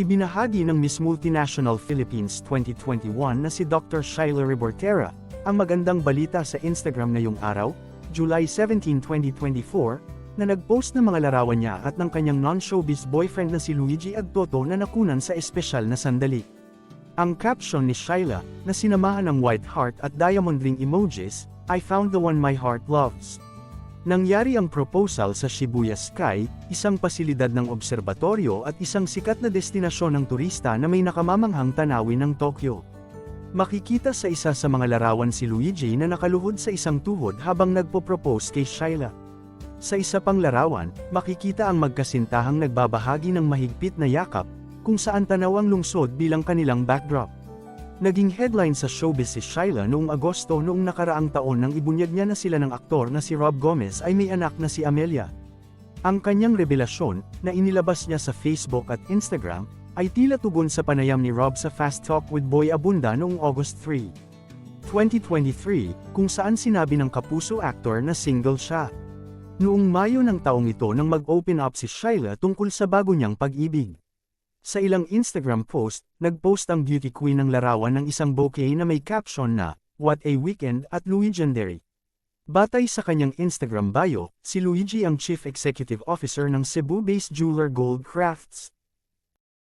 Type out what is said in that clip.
Ibinahagi ng Miss Multinational Philippines 2021 na si Dr. Shyla Rebortera, ang magandang balita sa Instagram ngayong araw, July 17, 2024, na nagpost ng mga larawan niya at ng kanyang non-showbiz boyfriend na si Luigi Agtoto na nakunan sa espesyal na sandali. Ang caption ni Shyla, na sinamahan ng white heart at diamond ring emojis, I found the one my heart loves. Nangyari ang proposal sa Shibuya Sky, isang pasilidad ng obserbatoryo at isang sikat na destinasyon ng turista na may nakamamanghang tanawin ng Tokyo. Makikita sa isa sa mga larawan si Luigi na nakaluhod sa isang tuhod habang nagpo-propose kay Shyla. Sa isa pang larawan, makikita ang magkasintahang nagbabahagi ng mahigpit na yakap, kung saan tanaw ang lungsod bilang kanilang backdrop. Naging headline sa showbiz si Shyla noong Agosto noong nakaraang taon nang ibunyag niya na sila ng aktor na si Rob Gomez ay may anak na si Amelia. Ang kanyang revelasyon, na inilabas niya sa Facebook at Instagram, ay tila tugon sa panayam ni Rob sa Fast Talk with Boy Abunda noong August 3. 2023, kung saan sinabi ng kapuso actor na single siya. Noong Mayo ng taong ito nang mag-open up si Shyla tungkol sa bago niyang pag-ibig. Sa ilang Instagram post, nag-post ang beauty queen ng larawan ng isang bouquet na may caption na, What a Weekend at Luigendary. Batay sa kanyang Instagram bio, si Luigi ang Chief Executive Officer ng Cebu-based jeweler Gold Crafts.